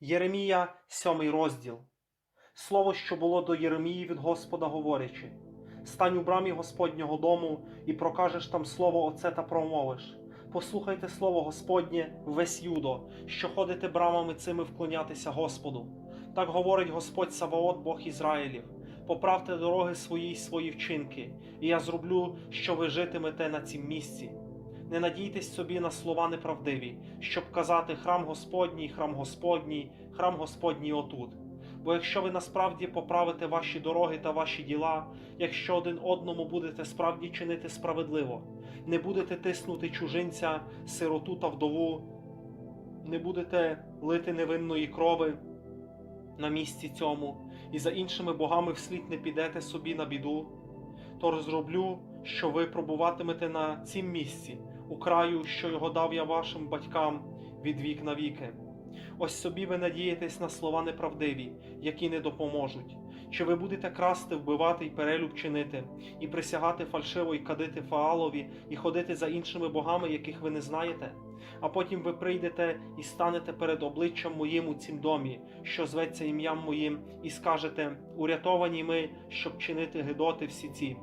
Єремія, сьомий розділ. Слово, що було до Єремії від Господа, говорячи: Стань у брамі Господнього дому і прокажеш там слово Оце та промовиш. Послухайте слово Господнє, весь юдо, що ходите брамами цими вклонятися Господу. Так говорить Господь Саваот, Бог Ізраїлів. Поправте дороги свої й свої вчинки, і я зроблю, що ви житимете на цім місці. Не надійтесь собі на слова неправдиві, щоб казати храм Господній, храм Господній, храм Господній отут. Бо якщо ви насправді поправите ваші дороги та ваші діла, якщо один одному будете справді чинити справедливо, не будете тиснути чужинця, сироту та вдову, не будете лити невинної крови на місці цьому, і за іншими богами вслід не підете собі на біду, то розроблю, що ви пробуватимете на цім місці, у краю, що його дав я вашим батькам від вік на віки. Ось собі ви надієтесь на слова неправдиві, які не допоможуть. Чи ви будете красти, вбивати й перелюб чинити, і присягати фальшиво й кадити фаалові, і ходити за іншими богами, яких ви не знаєте? А потім ви прийдете і станете перед обличчям моїм у цім домі, що зветься ім'ям моїм, і скажете: урятовані ми, щоб чинити гидоти всі ці.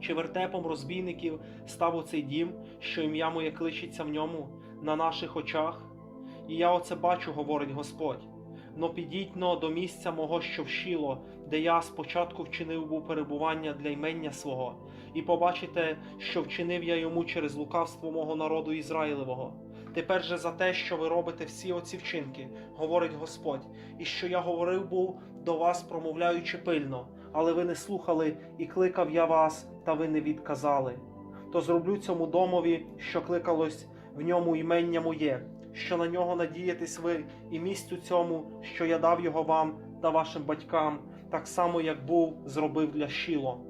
Чи вертепом розбійників став оцей дім, що ім'я моє кличеться в ньому, на наших очах? І я оце бачу, говорить Господь. Но підіть но до місця мого, що вщило, де я спочатку вчинив був перебування для ймення свого, і побачите, що вчинив я йому через лукавство мого народу Ізраїлевого. Тепер же за те, що ви робите всі оці вчинки, говорить Господь, і що я говорив був до вас, промовляючи пильно, але ви не слухали, і кликав я вас, та ви не відказали. То зроблю цьому домові, що кликалось в ньому імення моє, що на нього надієтесь ви, і місцю цьому, що я дав його вам та вашим батькам, так само, як був, зробив для щило.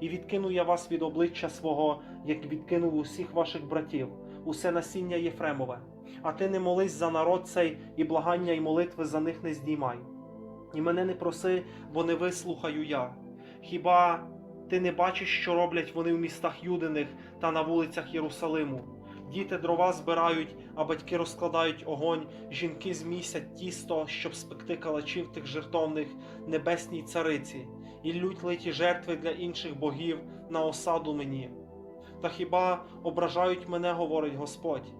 І відкину я вас від обличчя свого, як відкинув усіх ваших братів, усе насіння Єфремове. А ти не молись за народ цей, і благання й молитви за них не здіймай. І мене не проси, бо не вислухаю я. Хіба ти не бачиш, що роблять вони в містах Юдиних та на вулицях Єрусалиму? Діти дрова збирають, а батьки розкладають огонь, жінки змісять тісто, щоб спекти калачів тих жертовних небесній цариці, і лють литі жертви для інших богів на осаду мені. Та хіба ображають мене, говорить Господь?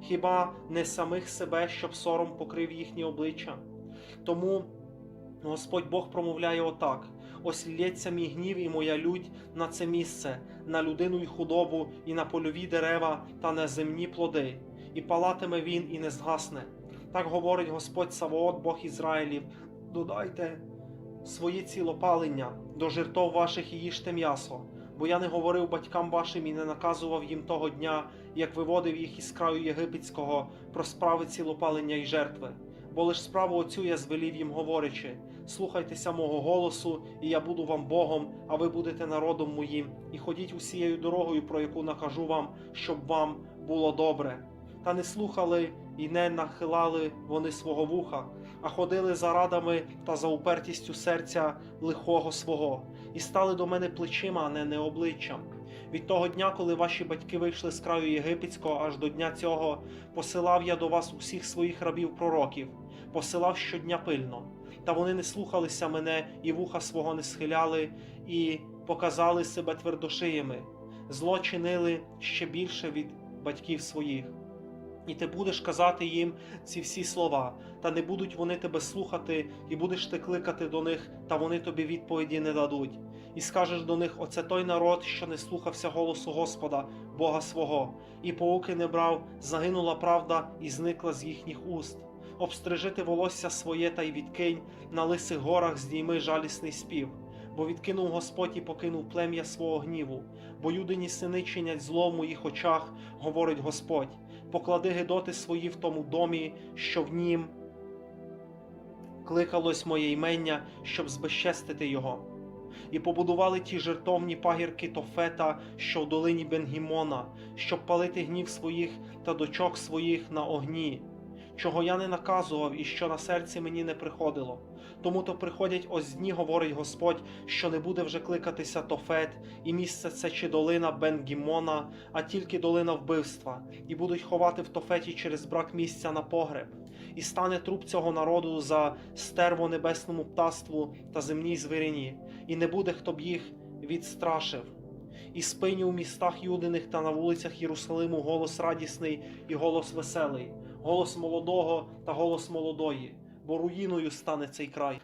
Хіба не самих себе, щоб сором покрив їхні обличчя? Тому Господь Бог промовляє отак: ось лється мій гнів і моя лють на це місце, на людину й худобу, і на польові дерева та на земні плоди, і палатиме він і не згасне. Так говорить Господь Савоот, Бог Ізраїлів: додайте свої цілопалення до жертов ваших і їжте м'ясо, бо я не говорив батькам вашим і не наказував їм того дня, як виводив їх із краю єгипетського про справи цілопалення й жертви. Бо лиш справу оцю я звелів їм, говорячи: слухайтеся мого голосу, і я буду вам Богом, а ви будете народом моїм, і ходіть усією дорогою, про яку накажу вам, щоб вам було добре. Та не слухали і не нахилали вони свого вуха, а ходили за радами та за упертістю серця лихого свого, і стали до мене плечима, а не, не обличчям. Від того дня, коли ваші батьки вийшли з краю єгипетського, аж до дня цього, посилав я до вас усіх своїх рабів пророків, посилав щодня пильно. Та вони не слухалися мене і вуха свого не схиляли, і показали себе твердошиями, зло чинили ще більше від батьків своїх. І ти будеш казати їм ці всі слова, та не будуть вони тебе слухати, і будеш ти кликати до них, та вони тобі відповіді не дадуть. І скажеш до них: оце той народ, що не слухався голосу Господа, Бога свого, і поуки не брав, загинула правда і зникла з їхніх уст. Обстрижити волосся своє та й відкинь, на лисих горах здійми жалісний спів. Бо відкинув Господь і покинув плем'я свого гніву, бо юдині сини чинять зло в моїх очах, говорить Господь. Поклади гидоти свої в тому домі, що в нім кликалось моє ймення, щоб збезчестити його. І побудували ті жертовні пагірки Тофета, що в долині Бенгімона, щоб палити гнів своїх та дочок своїх на огні, чого я не наказував і що на серці мені не приходило. Тому то приходять ось дні, говорить Господь, що не буде вже кликатися Тофет, і місце це чи долина Бенгімона, а тільки долина вбивства, і будуть ховати в Тофеті через брак місця на погреб, і стане труп цього народу за стерво небесному птаству та земній звирині, і не буде, хто б їх відстрашив. І спині у містах Юдиних та на вулицях Єрусалиму голос радісний і голос веселий голос молодого та голос молодої, бо руїною стане цей край.